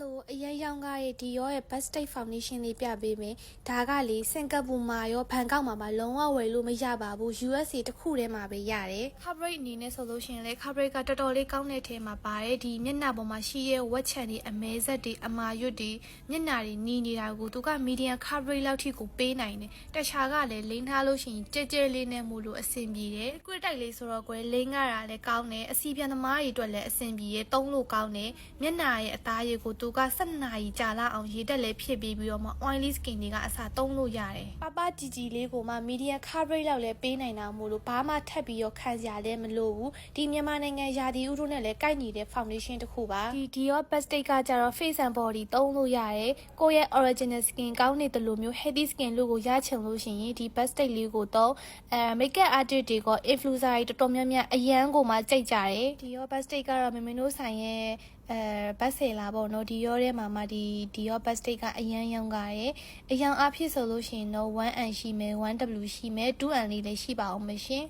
Hello အရင်ရောင်းကားရဲ့ဒီရောရဲ့ Best State Foundation လေးပြပေးမယ်ဒါကလေစင်ကာပူမှာရောဘန်ကောက်မှာပါလုံးဝဝယ်လို့မရပါဘူး USA တစ်ခုတည်းမှာပဲရတယ် coverage အနေနဲ့ဆိုလို့ရှိရင်လေ coverage ကတော်တော်လေးကောင်းတဲ့ထဲမှာပါတယ်ဒီမျက်နှာပေါ်မှာရှိရဲ့ဝက်ချန်တွေအမဲဆက်တွေအမာရွတ်တွေမျက်နှာတွေနီးနေတာကိုသူက medium coverage လောက်ထိကိုပေးနိုင်တယ်တခြားကလည်းလိမ့်ထားလို့ရှိရင်ကြဲကြဲလေးနဲ့မို့လို့အဆင်ပြေတယ်ကွေးတိုက်လေးဆိုတော့ကွယ်လိမ့်ရတာလည်းကောင်းတယ်အစီပြန်သမားတွေအတွက်လည်းအဆင်ပြေတယ်သုံးလို့ကောင်းတယ်မျက်နှာရဲ့အသားရည်ကိုသူက7နာရီကြာလာအောင်ရေတက်လည်းဖြစ်ပြီးပြီးတော့မှ oily skin တွေကအစားသုံးလို့ရတယ်ပပជីជីလေးကိုမှ medium coverage လောက်လည်းပေးနိုင်တာမို့လို့ဘာမှထပ်ပြီးတော့ခံစရာလည်းမလိုဘူးဒီမြန်မာနိုင်ငံရာသီဥတုနဲ့လည်းကိုက်ညီတဲ့ foundation တစ်ခုပါဒီ Dior Basic ကကြတော့ face and body သုံးလို့ရတယ်ကိုယ့်ရဲ့ original skin ကောင်းနေတယ်လို့မျိုး healthy skin လို့ကိုရချင်လို့ရှိရင်ဒီ Basic လေးကိုတော့အဲ makeup artist တွေက influencer တွေတော်တော်များများအရန်ကိုမှကြိတ်ကြတယ် Dior Basic ကတော့မမင်းတို့ဆိုင်ရဲ့အဲဘတ်ဆေလာပေါ့နော်ဒီရောထဲမှာမှဒီဒီရောဘတ်စတိတ်ကအရန်ရောင်းကားတယ်အရောင်အဖြစ်ဆိုလို့ရှိရင်တော့ 1N ရှိမယ် 1W ရှိမယ် 2N လေးလည်းရှိပါအောင်မရှင်